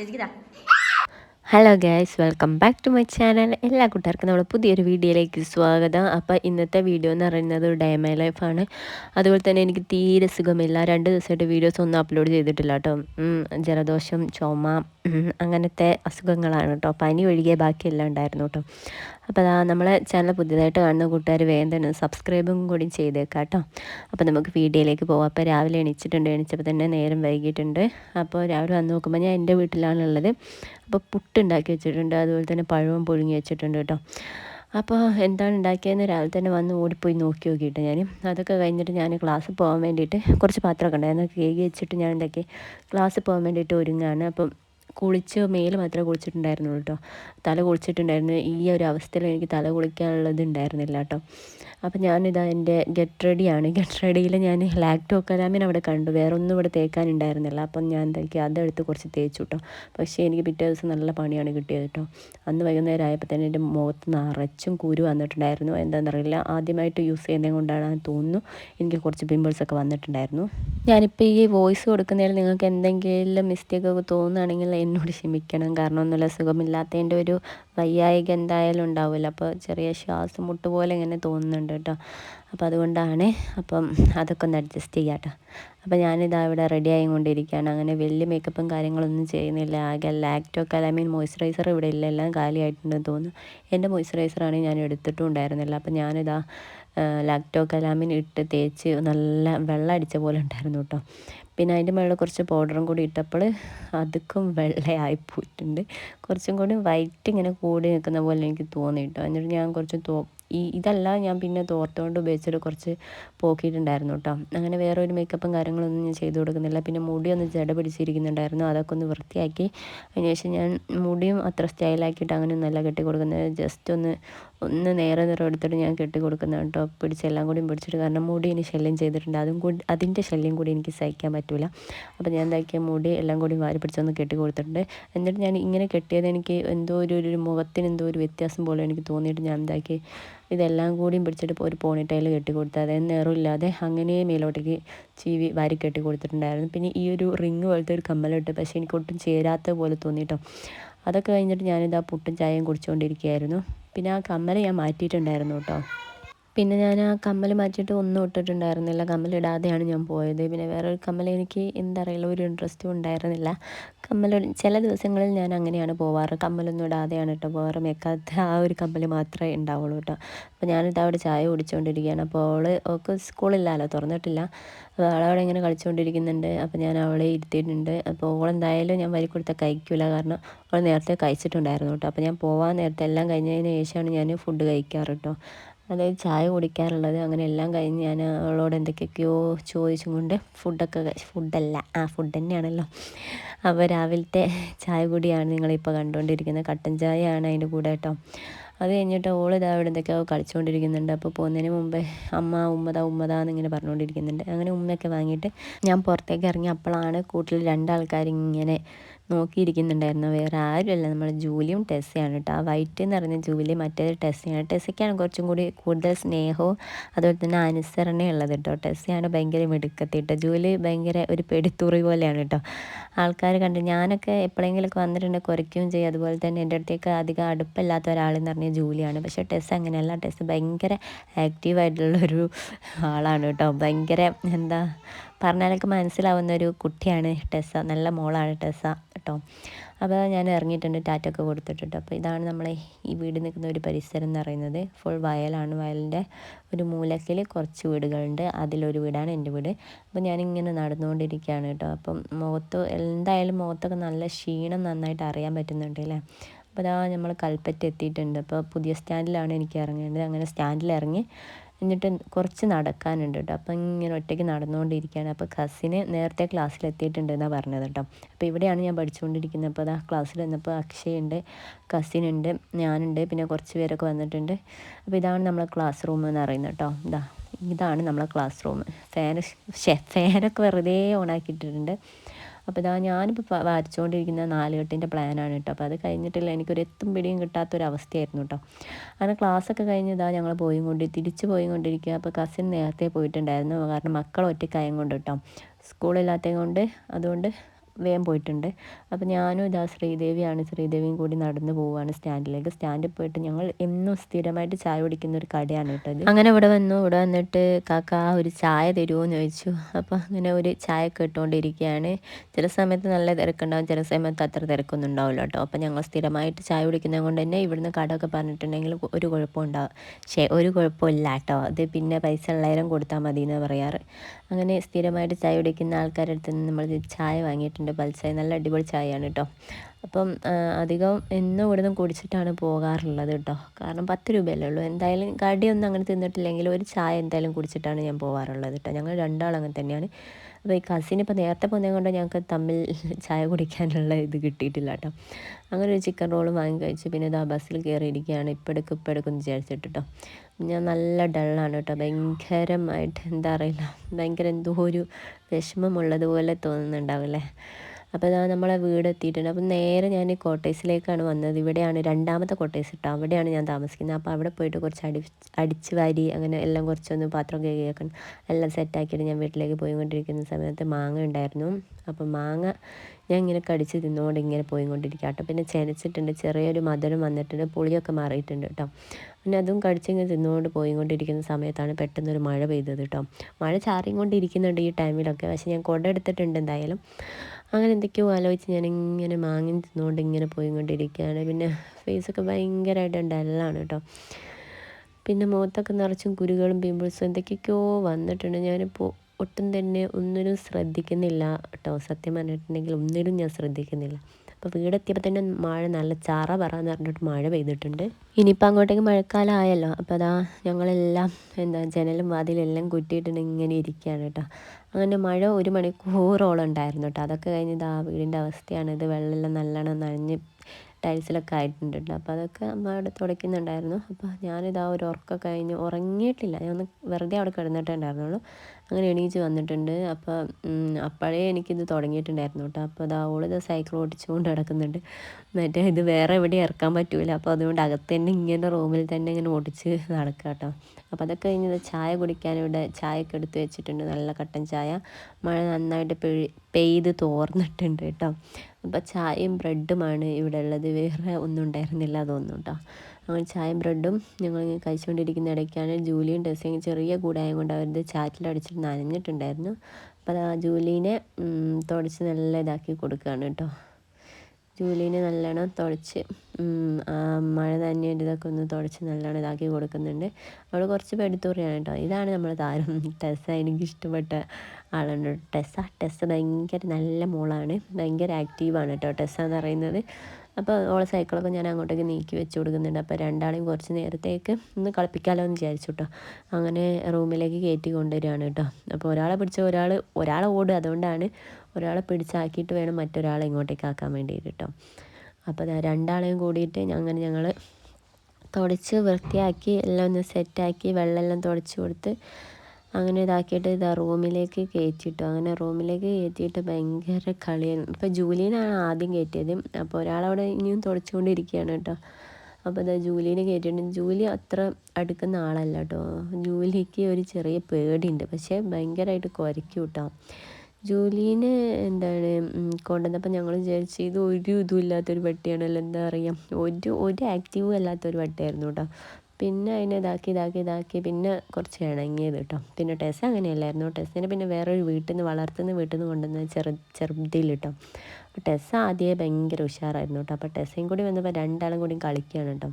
ചേച്ചിക്ക് hello guys welcome back to my channel എല്ലാ കൂട്ടുകാർക്കും നമ്മുടെ പുതിയൊരു വീഡിയോയിലേക്ക് സ്വാഗതം. അപ്പോൾ ഇന്നത്തെ വീഡിയോ എന്ന് പറയുന്നത് ഡേ മൈ ലൈഫാണ് അതുപോലെ തന്നെ എനിക്ക് തീരെ സുഖമില്ല. രണ്ട് ദിവസമായിട്ട് വീഡിയോസ് ഒന്നും അപ്ലോഡ് ചെയ്തിട്ടില്ല കേട്ടോ. ജലദോഷം ചുമ അങ്ങനത്തെ അസുഖങ്ങളാണ് കേട്ടോ. പനി ഒഴികെ ബാക്കിയെല്ലാം ഉണ്ടായിരുന്നു കേട്ടോ. അപ്പോൾ അതാ നമ്മളെ ചാനൽ പുതിയതായിട്ട് കാണുന്ന കൂട്ടുകാർ വേഗം സബ്സ്ക്രൈബും കൂടി ചെയ്തേക്കാം കേട്ടോ അപ്പോൾ നമുക്ക് വീഡിയോയിലേക്ക് പോകാം അപ്പോൾ രാവിലെ എണീച്ചിട്ടുണ്ട്. എണീച്ചപ്പോൾ തന്നെ നേരം വൈകിട്ടുണ്ട് അപ്പോൾ രാവിലെ വന്ന് നോക്കുമ്പോൾ ഞാൻ എന്റെ വീട്ടിലാണുള്ളത് അപ്പോൾ പുട്ടുണ്ടാക്കി വെച്ചിട്ടുണ്ട്. അതുപോലെ തന്നെ പഴവും പുഴുങ്ങി വെച്ചിട്ടുണ്ട് കേട്ടോ. അപ്പോൾ എന്താണ് ഉണ്ടാക്കിയതെന്ന് രാവിലെ തന്നെ വന്ന് ഓടിപ്പോയി നോക്കി നോക്കിയിട്ട് ഞാൻ അതൊക്കെ കഴിഞ്ഞിട്ട് ഞാൻ ക്ലാസ്സിൽ പോകാൻ വേണ്ടിയിട്ട് കുറച്ച് പാത്രമൊക്കെ ഉണ്ടായിരുന്നു. കേക്ക് വെച്ചിട്ട് ഞാൻ ഉണ്ടാക്കി ക്ലാസ്സിൽ പോകാൻ വേണ്ടിയിട്ട് ഒരുങ്ങാണ്. അപ്പം കുളിച്ച് മേൽ മാത്രമേ കുളിച്ചിട്ടുണ്ടായിരുന്നുള്ളൂ കേട്ടോ തല കുളിച്ചിട്ടുണ്ടായിരുന്നു. ഈ ഒരു അവസ്ഥയിൽ എനിക്ക് തല കുളിക്കാനുള്ളത് ഉണ്ടായിരുന്നില്ല കേട്ടോ അപ്പോൾ ഞാനിതാ എന്റെ ഗെറ്റ് റെഡിയാണ് ഗെറ്റ് റെഡിയിൽ ഞാൻ ലാക്ടോ കലാമിൻ അവിടെ കണ്ടു. വേറെ ഒന്നും ഇവിടെ തേക്കാനുണ്ടായിരുന്നില്ല. അപ്പം ഞാൻ എന്താക്കി അതെടുത്ത് കുറച്ച് തേച്ചു കേട്ടോ പക്ഷേ എനിക്ക് പിറ്റേ ദിവസം നല്ല പണിയാണ് കിട്ടിയത് കേട്ടോ. അന്ന് വൈകുന്നേരം ആയപ്പോൾ തന്നെ എന്റെ മുഖത്ത് നിറച്ചും കുരു വന്നിട്ടുണ്ടായിരുന്നു. എന്താണെന്നറിയില്ല ആദ്യമായിട്ട് യൂസ് ചെയ്യുന്നത് കൊണ്ടാണെന്ന് തോന്നുന്നു. എനിക്ക് കുറച്ച് പിമ്പിൾസൊക്കെ വന്നിട്ടുണ്ടായിരുന്നു. ഞാനിപ്പോൾ ഈ വോയിസ് കൊടുക്കുന്നതിൽ നിങ്ങൾക്ക് എന്തെങ്കിലും മിസ്റ്റേക്കൊക്കെ തോന്നുകയാണെങ്കിൽ എന്നോട് ക്ഷമിക്കണം. കാരണം ഒന്നുമില്ല സുഖമില്ലാത്തതിന്റെ ഒരു വയ്യായിക എന്തായാലും ഉണ്ടാവില്ല. അപ്പോൾ ചെറിയ ശ്വാസം മുട്ട് പോലെ ഇങ്ങനെ തോന്നുന്നുണ്ട് കേട്ടോ. അപ്പോൾ അതുകൊണ്ടാണ് അപ്പം അതൊക്കെ ഒന്ന് അഡ്ജസ്റ്റ് ചെയ്യാം കേട്ടോ. അപ്പോൾ ഞാനിതാ ഇവിടെ റെഡി ആയിക്കൊണ്ടിരിക്കുകയാണ്. അങ്ങനെ വലിയ മേക്കപ്പും കാര്യങ്ങളൊന്നും ചെയ്യുന്നില്ല. ആകെ ലാക്ടോ കലാമീൻ മോയ്സ്ചറൈസർ ഇവിടെ ഇല്ല. എല്ലാം കാലിയായിട്ടുണ്ടെന്ന് തോന്നുന്നു. എന്റെ മോയ്സ്ചറൈസറാണ് ഞാൻ എടുത്തിട്ടും ഉണ്ടായിരുന്നില്ല. അപ്പോൾ ഞാനിതാ ലാക്ടോ കലാമിൻ ഇട്ട് തേച്ച് നല്ല വെള്ളം അടിച്ച പോലെ ഉണ്ടായിരുന്നു കേട്ടോ. പിന്നെ അതിന്റെ മുകളിൽ കുറച്ച് പൗഡറും കൂടി ഇട്ടപ്പോൾ അതുക്കും വെള്ളയായി പോയിട്ടുണ്ട്. കുറച്ചും കൂടി വൈറ്റ് ഇങ്ങനെ കൂടി നിൽക്കുന്ന പോലെ എനിക്ക് തോന്നി കേട്ടോ. എന്നിട്ട് ഞാൻ കുറച്ച് തോ ഈ ഇതല്ല ഞാൻ പിന്നെ തോർത്തുകൊണ്ട് ഉപയോഗിച്ചിട്ട് കുറച്ച് പോക്കിയിട്ടുണ്ടായിരുന്നു കേട്ടോ. അങ്ങനെ വേറെ ഒരു മേക്കപ്പും കാര്യങ്ങളൊന്നും ഞാൻ ചെയ്തു കൊടുക്കുന്നില്ല. പിന്നെ മുടിയൊന്ന് ജട പിടിച്ചിരിക്കുന്നുണ്ടായിരുന്നു. അതൊക്കെ ഒന്ന് വൃത്തിയാക്കി. അതിനുശേഷം ഞാൻ മുടിയും അത്ര സ്റ്റൈലാക്കിയിട്ട് അങ്ങനെ നല്ല കെട്ടി കൊടുക്കുന്നത് ജസ്റ്റ് ഒന്ന് ഒന്ന് നേരെ നേരം എടുത്തിട്ട് ഞാൻ കെട്ടി കൊടുക്കുന്ന കേട്ടോ. പിടിച്ച് എല്ലാം കൂടിയും പിടിച്ചിട്ട് കാരണം മുടി ഇനി ശല്യം ചെയ്തിട്ടുണ്ട്. അതും കൂടി അതിന്റെ ശല്യം കൂടി എനിക്ക് സഹിക്കാൻ പറ്റില്ല അപ്പോൾ ഞാൻ എന്താക്കിയ മുടി എല്ലാം കൂടി വാരി പിടിച്ചൊന്ന് കെട്ടി കൊടുത്തിട്ടുണ്ട്. എന്നിട്ട് ഞാൻ ഇങ്ങനെ കെട്ടിയത് എനിക്ക് എന്തോ ഒരു ഒരു മുഖത്തിന് എന്തോ ഒരു വ്യത്യാസം പോലെ എനിക്ക് തോന്നിയിട്ട് ഞാൻ എന്താക്കി ഇതെല്ലാം കൂടിയും പിടിച്ചിട്ട് ഒരു പോണിട്ടയിൽ കെട്ടി കൊടുത്തു അതായത് നിറമില്ലാതെ അങ്ങനെ മേലോട്ടേക്ക് ചീവി വാരി കെട്ടി കൊടുത്തിട്ടുണ്ടായിരുന്നു. പിന്നെ ഈ ഒരു റിങ് പോലത്തെ ഒരു കമ്മലിട്ട് പക്ഷേ എനിക്ക് ഒട്ടും ചേരാത്ത പോലെ തോന്നിയിട്ടോ അതൊക്കെ കഴിഞ്ഞിട്ട് ഞാനിതാ പുട്ടും ചായയും കുടിച്ചുകൊണ്ടിരിക്കുകയായിരുന്നു പിന്നെ ആ കമ്മൽ ഞാൻ മാറ്റിയിട്ടുണ്ടായിരുന്നു കേട്ടോ. പിന്നെ ഞാൻ ആ കമ്മൽ മാറ്റിയിട്ട് ഒന്നും ഇട്ടിട്ടുണ്ടായിരുന്നില്ല. കമ്മലിടാതെയാണ് ഞാൻ പോയത്. പിന്നെ വേറൊരു കമ്മൽ എനിക്ക് എന്തറിയില്ല ഒരു ഇൻട്രസ്റ്റും ഉണ്ടായിരുന്നില്ല. കമ്മൽ ചില ദിവസങ്ങളിൽ ഞാൻ അങ്ങനെയാണ് പോവാറ്. കമ്മലൊന്നും ഇടാതെയാണ് കേട്ടോ പോവാറ്. മേക്കാത്ത ആ ഒരു കമ്മൽ മാത്രമേ ഉണ്ടാവുള്ളൂ കേട്ടോ. അപ്പോൾ ഞാനിട്ട് അവിടെ ചായ കുടിച്ചുകൊണ്ടിരിക്കുകയാണ് അപ്പോൾ അവൾ ഒക്കെ സ്കൂളില്ലല്ലോ തുറന്നിട്ടില്ല. അപ്പോൾ അവളവിടെ ഇങ്ങനെ കളിച്ചുകൊണ്ടിരിക്കുന്നുണ്ട് അപ്പോൾ ഞാൻ അവളെ ഇരുത്തിയിട്ടുണ്ട്. അപ്പോൾ ഓളെന്തായാലും ഞാൻ വരി കൊടുത്ത കഴിക്കില്ല കാരണം അവൾ നേരത്തെ കഴിച്ചിട്ടുണ്ടായിരുന്നു കേട്ടോ. അപ്പോൾ ഞാൻ പോവാൻ നേരത്തെ എല്ലാം കഴിഞ്ഞതിന് ശേഷമാണ് ഞാൻ ഫുഡ് കഴിക്കാറ് കേട്ടോ. അതായത് ചായ കുടിക്കാറുള്ളത് അങ്ങനെ എല്ലാം കഴിഞ്ഞ് ഞാൻ അവളോട് എന്തൊക്കെയൊക്കെയോ ചോദിച്ചും കൊണ്ട് ഫുഡൊക്കെ ഫുഡല്ല ആ ഫുഡ് തന്നെയാണല്ലോ. അപ്പോൾ രാവിലത്തെ ചായ കൂടിയാണ് നിങ്ങളിപ്പോൾ കണ്ടുകൊണ്ടിരിക്കുന്നത്. കട്ടൻ ചായയാണ് അതിന്റെ കൂടെ കേട്ടോ. അത് കഴിഞ്ഞിട്ട് ഓൾ ഇതാ അവിടെ എന്തൊക്കെയോ കളിച്ചുകൊണ്ടിരിക്കുന്നുണ്ട്. അപ്പോൾ പോകുന്നതിന് മുമ്പേ അമ്മ ഉമ്മത ഉമ്മത എന്നിങ്ങനെ പറഞ്ഞുകൊണ്ടിരിക്കുന്നുണ്ട്. അങ്ങനെ ഉമ്മയൊക്കെ വാങ്ങിയിട്ട് ഞാൻ പുറത്തേക്ക് ഇറങ്ങി അപ്പോഴാണ് കൂട്ടിൽ രണ്ടാൾക്കാരിങ്ങനെ നോക്കിയിരിക്കുന്നുണ്ടായിരുന്നു. വേറെ ആരുമല്ല. നമ്മൾ ജൂലിയും ടെസ്സയാണ് കേട്ടോ. ആ വൈറ്റ് എന്ന് പറഞ്ഞ ജൂലി മറ്റേത് ടെസ്സയാണ്. ടെസ്സയ്ക്കാണ് കുറച്ചും കൂടി കൂടുതൽ സ്നേഹവും അതുപോലെ തന്നെ അനുസരണയും ഉള്ളത് കേട്ടോ. ടെസ്സയാണ് ഭയങ്കര മിടുക്കത്തിട്ട് ജൂലി ഭയങ്കര ഒരു പെടിത്തുറി പോലെയാണ് കേട്ടോ. ആൾക്കാർ കണ്ട് ഞാനൊക്കെ എപ്പോഴെങ്കിലുമൊക്കെ വന്നിട്ടുണ്ട് കുറയ്ക്കുകയും ചെയ്യും. അതുപോലെ തന്നെ എന്റെ അടുത്തേക്ക് അധികം അടുപ്പമില്ലാത്ത ഒരാളെന്ന് പറഞ്ഞാൽ ജൂലിയാണ്. പക്ഷേ ടെസ് അങ്ങനെയല്ല. ടെസ് ഭയങ്കര ആക്റ്റീവായിട്ടുള്ളൊരു ആളാണ് കേട്ടോ. ഭയങ്കര എന്താ പറഞ്ഞാലൊക്കെ മനസ്സിലാവുന്ന ഒരു കുട്ടിയാണ് ടെസ്സ. നല്ല മോളാണ് ടെസ്സ. കേട്ടോ. അപ്പോൾ ഞാൻ ഇറങ്ങിയിട്ടുണ്ട് ടാറ്റൊക്കെ കൊടുത്തിട്ടുണ്ട്. അപ്പോൾ ഇതാണ് നമ്മളെ ഈ വീട് നിൽക്കുന്ന ഒരു പരിസരം എന്ന് പറയുന്നത്. ഫുൾ വയലാണ്. വയലിന്റെ ഒരു മൂലക്കിൽ കുറച്ച് വീടുകളുണ്ട്. അതിലൊരു വീടാണ് എന്റെ വീട്. അപ്പോൾ ഞാനിങ്ങനെ നടന്നുകൊണ്ടിരിക്കുകയാണ് കേട്ടോ. അപ്പം മുഖത്ത് എന്തായാലും മുഖത്തൊക്കെ നല്ല ക്ഷീണം നന്നായിട്ട് അറിയാൻ പറ്റുന്നുണ്ട് അല്ലേ? അപ്പോൾ അതാ നമ്മൾ കൽപ്പറ്റ എത്തിയിട്ടുണ്ട്. അപ്പോൾ പുതിയ സ്റ്റാൻഡിലാണ് എനിക്ക് ഇറങ്ങേണ്ടത്. അങ്ങനെ സ്റ്റാൻഡിൽ ഇറങ്ങി എന്നിട്ട് കുറച്ച് നടക്കാനുണ്ട് കേട്ടോ. അപ്പം ഇങ്ങനെ ഒറ്റയ്ക്ക് നടന്നുകൊണ്ടിരിക്കുകയാണ്. അപ്പോൾ കസിന് നേരത്തെ ക്ലാസ്സിൽ എത്തിയിട്ടുണ്ട് എന്നാണ് പറഞ്ഞത് കേട്ടോ. അപ്പോൾ ഇവിടെയാണ് ഞാൻ പഠിച്ചുകൊണ്ടിരിക്കുന്നത്. അപ്പോൾ അതാ ക്ലാസ്സിൽ വന്നപ്പോൾ അക്ഷയുണ്ട് കസിനുണ്ട് ഞാനുണ്ട് പിന്നെ കുറച്ച് പേരൊക്കെ വന്നിട്ടുണ്ട്. അപ്പോൾ ഇതാണ് നമ്മളെ ക്ലാസ് റൂം എന്ന് പറയുന്നത് കേട്ടോ. ഇതാ ഇതാണ് നമ്മളെ ക്ലാസ് റൂം. ഷെ ഫാനൊക്കെ വെറുതെ ഓണാക്കിയിട്ടിട്ടുണ്ട് അപ്പോൾ ഇതാ ഞാനിപ്പോൾ വരച്ചുകൊണ്ടിരിക്കുന്ന നാലുകെട്ടിന്റെ പ്ലാനാണ് കേട്ടോ. അപ്പോൾ അത് കഴിഞ്ഞിട്ടില്ല എനിക്കൊരു എത്തും പിടിയും കിട്ടാത്തൊരവസ്ഥയായിരുന്നു കേട്ടോ. അങ്ങനെ ക്ലാസ്സൊക്കെ കഴിഞ്ഞ് ഇതാ ഞങ്ങൾ പോയി കൊണ്ട് തിരിച്ച് പോയി കൊണ്ടിരിക്കുക അപ്പോൾ കസിൻ നേരത്തെ പോയിട്ടുണ്ടായിരുന്നു. കാരണം മക്കൾ ഒറ്റയ്ക്കായം കൊണ്ട് കേട്ടോ. സ്കൂളില്ലാത്തത് കൊണ്ട് അതുകൊണ്ട് വേഗം പോയിട്ടുണ്ട്. അപ്പോൾ ഞാനും ഇതാ ശ്രീദേവിയാണ്. ശ്രീദേവിയും കൂടി നടന്നു പോവുകയാണ് സ്റ്റാൻഡിലേക്ക്. സ്റ്റാൻഡിൽ പോയിട്ട് ഞങ്ങൾ എന്നും സ്ഥിരമായിട്ട് ചായ കുടിക്കുന്ന ഒരു കടയാണ് കേട്ടത് അങ്ങനെ ഇവിടെ വന്നു. ഇവിടെ വന്നിട്ട് കാക്ക ഒരു ചായ തരുമോ എന്ന് ചോദിച്ചു. അപ്പോൾ അങ്ങനെ ഒരു ചായ കേട്ടുകൊണ്ടിരിക്കുകയാണ് ചില സമയത്ത് നല്ല തിരക്കുണ്ടാവും. ചില സമയത്ത് അത്ര തിരക്കൊന്നും ഉണ്ടാവില്ല കേട്ടോ. അപ്പോൾ ഞങ്ങൾ സ്ഥിരമായിട്ട് ചായ കുടിക്കുന്നത് കൊണ്ട് തന്നെ ഇവിടുന്ന് കടമൊക്കെ പറഞ്ഞിട്ടുണ്ടെങ്കിൽ ഒരു കുഴപ്പമുണ്ടാവും പക്ഷേ ഒരു കുഴപ്പമില്ല കേട്ടോ. അത് പിന്നെ പൈസ ഉള്ളായിരം കൊടുത്താൽ മതി എന്ന് പറയാറ്. അങ്ങനെ സ്ഥിരമായിട്ട് ചായ കുടിക്കുന്ന ആൾക്കാരുടെ അടുത്ത് നിന്ന് നമ്മൾ ചായ വാങ്ങിയിട്ടുണ്ട്. പൽച്ചായ നല്ല അടിപൊളി ചായയാണ് കേട്ടോ അപ്പം അധികം എന്നും ഇവിടുന്ന് കുടിച്ചിട്ടാണ് പോകാറുള്ളത് കേട്ടോ കാരണം പത്ത് രൂപയല്ലേ ഉള്ളൂ. എന്തായാലും കടിയൊന്നും അങ്ങനെ തിന്നിട്ടില്ലെങ്കിൽ ഒരു ചായ എന്തായാലും കുടിച്ചിട്ടാണ് ഞാൻ പോകാറുള്ളത് കേട്ടോ ഞങ്ങൾ രണ്ടാളും അങ്ങനെ തന്നെയാണ്. അപ്പോൾ ഈ കസിൻ ഇപ്പോൾ നേരത്തെ പോകുന്നത് കൊണ്ട് ഞങ്ങൾക്ക് തമ്മിൽ ചായ കുടിക്കാനുള്ള ഇത് കിട്ടിയിട്ടില്ല കേട്ടോ അങ്ങനെ ഒരു ചിക്കൻ റോൾ വാങ്ങി കഴിച്ച്. പിന്നെ ഇതാ ബസ്സിൽ കയറിയിരിക്കുകയാണ് ഇപ്പം എടുക്കും ഇപ്പം എടുക്കും എന്ന് വിചാരിച്ചിട്ട് കേട്ടോ ഞാൻ നല്ല ഡള്ളാണ് കേട്ടോ ഭയങ്കരമായിട്ട് എന്താ അറിയില്ല. ഭയങ്കര എന്തോ ഒരു വിഷമമുള്ളതുപോലെ തോന്നുന്നുണ്ടാവില്ലേ അപ്പോൾ ഇതാ നമ്മളെ വീട് എത്തിയിട്ടുണ്ട് അപ്പോൾ നേരെ ഞാൻ ഈ കോട്ടേഴ്സിലേക്കാണ് വന്നത്. ഇവിടെയാണ് രണ്ടാമത്തെ കോട്ടേഴ്സ് ഇട്ടോ അവിടെയാണ് ഞാൻ താമസിക്കുന്നത്. അപ്പോൾ അവിടെ പോയിട്ട് കുറച്ച് അടി അടിച്ച് വാരി അങ്ങനെ എല്ലാം കുറച്ചൊന്ന് പാത്രം കഴുകിയൊക്കെ എല്ലാം സെറ്റാക്കിയിട്ട് ഞാൻ വീട്ടിലേക്ക് പോയിക്കൊണ്ടിരിക്കുന്ന സമയത്ത് മാങ്ങ ഉണ്ടായിരുന്നു. അപ്പം മാങ്ങ ഞാൻ ഇങ്ങനെ കടിച്ച് തിന്നുകൊണ്ട് ഇങ്ങനെ പോയിക്കൊണ്ടിരിക്കുക കേട്ടോ പിന്നെ ചെനച്ചിട്ടുണ്ട് ചെറിയൊരു മധുരം വന്നിട്ടുണ്ട്. പുളിയൊക്കെ മാറിയിട്ടുണ്ട് കേട്ടോ പിന്നെ അതും കടിച്ചിങ്ങനെ തിന്നുകൊണ്ട് പോയിക്കൊണ്ടിരിക്കുന്ന സമയത്താണ് പെട്ടെന്നൊരു മഴ പെയ്തത് കേട്ടോ മഴ ചാറിയും കൊണ്ടിരിക്കുന്നുണ്ട് ഈ ടൈമിലൊക്കെ പക്ഷേ ഞാൻ കുട എടുത്തിട്ടുണ്ട് എന്തായാലും. അങ്ങനെ എന്തൊക്കെയോ ആലോചിച്ച് ഞാനിങ്ങനെ മാങ്ങി തിന്നുകൊണ്ട് ഇങ്ങനെ പോയിക്കൊണ്ടിരിക്കുകയാണ് പിന്നെ ഫേസൊക്കെ ഭയങ്കരമായിട്ട് ഡല്ലാണ് കേട്ടോ. പിന്നെ മുഖത്തൊക്കെ നിറച്ചും കുരുകളും പിമ്പിൾസും എന്തൊക്കെയൊക്കെയോ വന്നിട്ടുണ്ട്. ഞാനിപ്പോൾ ഒട്ടും തന്നെ ഒന്നിനും ശ്രദ്ധിക്കുന്നില്ല കേട്ടോ. സത്യം പറഞ്ഞിട്ടുണ്ടെങ്കിൽ ഒന്നിനും ഞാൻ ശ്രദ്ധിക്കുന്നില്ല. അപ്പോൾ വീടെത്തിയപ്പോൾ തന്നെ മഴ നല്ല ചാറ പറയാന്ന് പറഞ്ഞിട്ട് മഴ പെയ്തിട്ടുണ്ട്. ഇനിയിപ്പോൾ അങ്ങോട്ടേക്ക് മഴക്കാലം ആയല്ലോ. അപ്പോൾ അതാ ഞങ്ങളെല്ലാം എന്താ ജനലും വാതിലെല്ലാം കുറ്റിയിട്ടുണ്ട് ഇങ്ങനെ ഇരിക്കുകയാണ് കേട്ടോ. അങ്ങനെ മഴ ഒരു മണിക്കൂറോളം ഉണ്ടായിരുന്നു കേട്ടോ. അതൊക്കെ കഴിഞ്ഞ് ഇതാ വീടിന്റെ അവസ്ഥയാണ്. ഇത് വെള്ളമെല്ലാം നല്ലോണം നനഞ്ഞ് ടൈൽസിലൊക്കെ ആയിട്ടുണ്ട് അപ്പോൾ അതൊക്കെ അമ്മ അവിടെ തുടയ്ക്കുന്നുണ്ടായിരുന്നു. അപ്പോൾ ഞാനിതാ ഒരു ഉറക്കം കഴിഞ്ഞ് ഉറങ്ങിയിട്ടില്ല. ഞാൻ ഒന്ന് വെറുതെ അവിടെ കിടന്നിട്ടേ ഉണ്ടായിരുന്നുള്ളൂ. അങ്ങനെ എണീച്ച് വന്നിട്ടുണ്ട്. അപ്പോൾ അപ്പോഴേ എനിക്കിത് തുടങ്ങിയിട്ടുണ്ടായിരുന്നു കേട്ടോ. അപ്പോൾ അതാ ഓളിത് സൈക്കിൾ ഓടിച്ചുകൊണ്ട് നടക്കുന്നുണ്ട്. മറ്റേ ഇത് വേറെ എവിടെ ഇറക്കാൻ പറ്റൂല. അപ്പോൾ അതുകൊണ്ട് അകത്ത് തന്നെ ഇങ്ങനെ റൂമിൽ തന്നെ ഇങ്ങനെ ഓടിച്ച് നടക്കുക കേട്ടോ. അപ്പോൾ അതൊക്കെ കഴിഞ്ഞ് ഇത് ചായ കുടിക്കാൻ ഇവിടെ ചായയൊക്കെ എടുത്ത് വെച്ചിട്ടുണ്ട്. നല്ല കട്ടൻ ചായ. മഴ നന്നായിട്ട് പെയ് പെയ്ത് തോർന്നിട്ടുണ്ട് കേട്ടോ. അപ്പോൾ ചായയും ബ്രെഡുമാണ് ഇവിടെ ഉള്ളത് വേറെ ഒന്നും ഉണ്ടായിരുന്നില്ല തോന്നുന്നു കേട്ടോ അങ്ങനെ ചായയും ബ്രെഡും ഞങ്ങൾ കഴിച്ചുകൊണ്ടിരിക്കുന്ന ഇടയ്ക്കാണ് ജൂലിയും ഡ്രസ്സിങ് ചെറിയ കൂടായ കൊണ്ട് അവരുടെ ചാറ്റിലടിച്ചിട്ട് നനഞ്ഞിട്ടുണ്ടായിരുന്നു. അപ്പോൾ ആ ജൂലീനെ തുടച്ച് നല്ല ഇതാക്കി കൊടുക്കുകയാണ് കേട്ടോ ജൂലീനെ നല്ലോണം തുടച്ച് മഴ നനഞ്ഞതിന്റെ ഇതൊക്കെ ഒന്ന് തുടച്ച് നല്ലോണം ഇതാക്കി കൊടുക്കുന്നുണ്ട്. അവൾ കുറച്ച് പെടുത്തൂറിയാണ് കേട്ടോ ഇതാണ് നമ്മൾ താരം. ടെസ്സ എനിക്ക് ഇഷ്ടപ്പെട്ട ആളുണ്ട് ടെസ്സ. ടെസ്സ ഭയങ്കര നല്ല മോളാണ്. ഭയങ്കര ആക്റ്റീവാണ് കേട്ടോ ടെസ്സ എന്ന് പറയുന്നത്. അപ്പോൾ ഓളെ സൈക്കിളൊക്കെ ഞാൻ അങ്ങോട്ടേക്ക് നീക്കി വെച്ച് കൊടുക്കുന്നുണ്ട്. അപ്പോൾ രണ്ടാളെയും കുറച്ച് നേരത്തേക്ക് ഒന്ന് കളിപ്പിക്കാമല്ലോ എന്ന് വിചാരിച്ചു കേട്ടോ അങ്ങനെ റൂമിലേക്ക് കയറ്റി കൊണ്ടുവരികയാണ് കേട്ടോ അപ്പോൾ ഒരാളെ പിടിച്ച ഒരാൾ ഒരാളെ ഓടും അതുകൊണ്ടാണ് ഒരാളെ പിടിച്ചാക്കിയിട്ട് വേണം മറ്റൊരാളെ ഇങ്ങോട്ടേക്ക് ആക്കാൻ വേണ്ടിയിട്ട് കേട്ടോ അപ്പോൾ രണ്ടാളെയും കൂടിയിട്ട് അങ്ങനെ ഞങ്ങൾ തുടച്ച് വൃത്തിയാക്കി എല്ലാം ഒന്ന് സെറ്റാക്കി വെള്ളമെല്ലാം തുടച്ച് കൊടുത്ത് അങ്ങനെ ഇതാക്കിയിട്ട് ഇതാ റൂമിലേക്ക് കയറ്റിയിട്ടു. അങ്ങനെ റൂമിലേക്ക് കയറ്റിയിട്ട് ഭയങ്കര കളിയായിരുന്നു ഇപ്പോൾ ജൂലിനാണ് ആദ്യം കയറ്റിയത്. അപ്പോൾ ഒരാളവിടെ ഇനിയും തുടച്ചുകൊണ്ടിരിക്കുകയാണ് കേട്ടോ. അപ്പോൾ ഇതാ ജൂലിനെ കയറ്റിയിട്ടുണ്ട്. ജൂലി അത്ര അടുക്കുന്ന ആളല്ല കേട്ടോ. ജൂലിക്ക് ഒരു ചെറിയ പേടിയുണ്ട്. പക്ഷേ ഭയങ്കരമായിട്ട് കുരയ്ക്കും കേട്ടോ. ജൂലീനെ എന്താണ് കൊണ്ടുവന്നപ്പോൾ ഞങ്ങൾ വിചാരിച്ചു ഇത് ഒരു ഇതും ഇല്ലാത്തൊരു പട്ടിയാണല്ലോ എന്താ പറയുക ഒരു ഒരു ആക്റ്റീവും അല്ലാത്തൊരു പട്ടിയായിരുന്നു കേട്ടോ. പിന്നെ അതിനെ ഇതാക്കി ഇതാക്കി ഇതാക്കി പിന്നെ കുറച്ച് ഇണങ്ങിയത് കേട്ടോ. പിന്നെ ടെസ് അങ്ങനെയല്ലായിരുന്നു. ടെസ്സിനെ പിന്നെ വേറൊരു വീട്ടിൽ നിന്ന് വളർത്തുന്ന വീട്ടിൽ നിന്ന് കൊണ്ടുവന്ന ചെറു ചെറുതിൽ കേട്ടോ. അപ്പോൾ ടെസ് ആദ്യമേ ഭയങ്കര ഉഷാറായിരുന്നു കേട്ടോ. അപ്പോൾ ടെസ്സയും കൂടി വന്നപ്പോൾ രണ്ടാളും കൂടി കളിക്കുകയാണ് കേട്ടോ.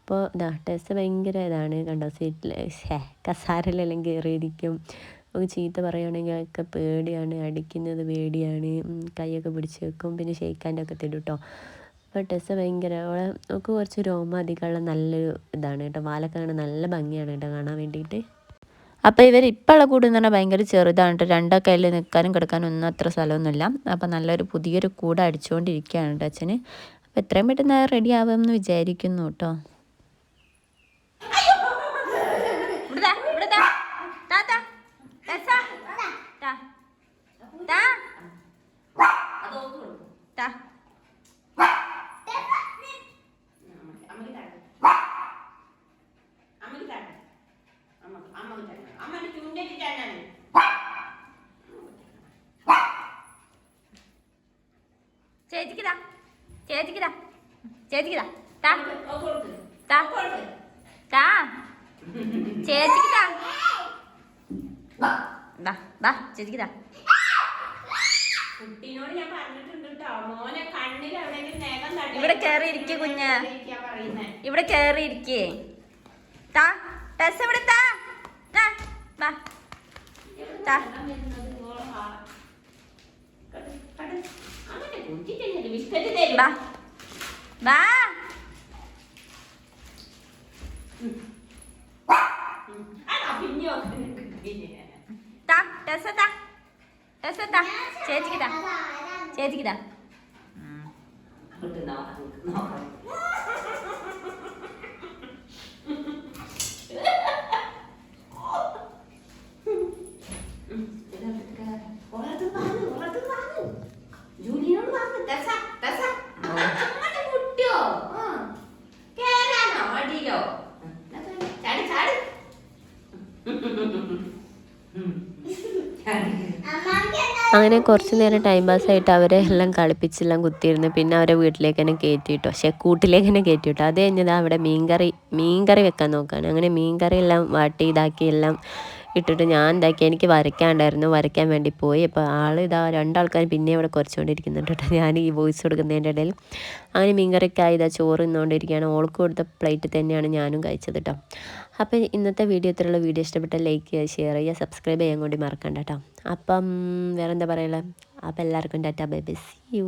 അപ്പോൾ ഇതാ ടെസ് ഭയങ്കര ഇതാണ് കണ്ടോ സീറ്റിൽ കസാരയിലെല്ലാം കയറിയിരിക്കും ചീത്ത പറയുകയാണെങ്കിൽ ഒക്കെ പേടിയാണ് അടിക്കുന്നത് പേടിയാണ്. കൈയൊക്കെ പിടിച്ച് വെക്കും പിന്നെ ഷെയ്ക്കാന്റെ ഒക്കെ തരും കേട്ടോ. അപ്പോൾ ടെസ്സ ഭയങ്കര അവളെ നമുക്ക് കുറച്ച് രോമം നല്ലൊരു ഇതാണ് കേട്ടോ. വാലൊക്കെ നല്ല ഭംഗിയാണ് കേട്ടോ കാണാൻ വേണ്ടിയിട്ട് അപ്പോൾ ഇവർ ഇപ്പോഴുള്ള കൂട് എന്ന് പറഞ്ഞാൽ ഭയങ്കര ചെറുതാണ് കേട്ടോ. രണ്ടൊക്കെ കയ്യിൽ നിൽക്കാനും കിടക്കാനും ഒന്നും അത്ര സ്ഥലമൊന്നുമില്ല. അപ്പോൾ നല്ലൊരു പുതിയൊരു കൂട് അടിച്ചുകൊണ്ടിരിക്കുകയാണ് കേട്ടോ അച്ഛന്. അപ്പോൾ എത്രയും പെട്ടെന്ന് റെഡി ആവുമെന്ന് വിചാരിക്കുന്നു കേട്ടോ ഇവിടുത്തെ ഇവിടുത്തെ താ താ ടെസ്സ താ താ താ ചേച്ചിക്കിതാ ചേച്ചിക്കിതാ ചേച്ചിക്കിതാ താ. താ. താ. ചേച്ചിക്കിതാ ദാ ദാ ചേച്ചിക്കിതാ കുട്ടീനോട് ഞാൻ പറഞ്ഞിട്ടുണ്ട് കേട്ടോ മോനെ കണ്ണിൽ എവിടെയെങ്കിലും നഖം തട്ടി ഇവിടെ കേറി ഇരിക്ക് കുഞ്ഞ്. ഇവിടെ കേറിയിരിക്കേ താ. ടെസ് ഇവിടെ താ. താ താ. നഖം വരുന്നത് ഓൾ ആ. കട്, കട്. അങ്ങനെ കുഞ്ചിട്ടില്ല ബിസ്ക്കറ്റ് തരും ബാ ബാ അതാ പിന്നെയോ പിന്നെ താ ടെസ് താ ടെസ് താ ചേച്ചിക്ക് താ ചേച്ചിക്ക് താ അങ്ങോട്ട് നോക്കാം നോക്കാം പുറത്ത് വാങ്ങ്, പുറത്ത് വാങ്ങ്. ജൂലിയോട് വാങ്ങ്, ടെസ, ടെസ. അങ്ങോട്ട് മുട്ടിയോ? ആ. കേറാനോ മടിയിലോ? എന്നാ പിന്നെ, ചാടി, ചാടി. ചാടി. അങ്ങനെ കുറച്ച് നേരം ടൈം പാസ് ആയിട്ട് അവരെ എല്ലാം കളിപ്പിച്ചെല്ലാം കുത്തിയിരുന്നു പിന്നെ അവരെ വീട്ടിലേക്ക് തന്നെ കയറ്റിയിട്ടോ പക്ഷേ കൂട്ടിലേക്ക് തന്നെ കയറ്റിയിട്ടോ അത് കഴിഞ്ഞത് അവിടെ മീൻകറി മീൻകറി വെക്കാൻ നോക്കുകയാണ് അങ്ങനെ മീൻകറി എല്ലാം വാട്ടി ഇതാക്കി എല്ലാം ഇട്ടിട്ട് ഞാൻ എന്താക്കി എനിക്ക് വരയ്ക്കാണ്ടായിരുന്നു. വരയ്ക്കാൻ വേണ്ടി പോയി. അപ്പോൾ ആൾ ഇതാ രണ്ടാൾക്കാർ പിന്നെ ഇവിടെ കുറച്ചുകൊണ്ടിരിക്കുന്നുണ്ട് കേട്ടോ. ഞാൻ ഈ വോയിസ് കൊടുക്കുന്നതിന്റെ ഇടയിൽ. അങ്ങനെ മീൻകറിക്കായി ഇതാ ചോറ് നിന്നുകൊണ്ടിരിക്കുകയാണ് ഓൾക്ക് കൊടുത്ത പ്ലേറ്റ് തന്നെയാണ് ഞാനും കഴിച്ചത് കേട്ടോ. അപ്പോൾ ഇന്നത്തെ വീഡിയോ ഇത്രയുള്ള വീഡിയോ ഇഷ്ടപ്പെട്ട ലൈക്ക് ചെയ്യുക ഷെയർ ചെയ്യുക സബ്സ്ക്രൈബ് ചെയ്യാൻ കൂടി മറക്കണ്ട കേട്ടോ. അപ്പം വേറെന്താ പറയുക അപ്പം എല്ലാവർക്കും tata bye bye. See you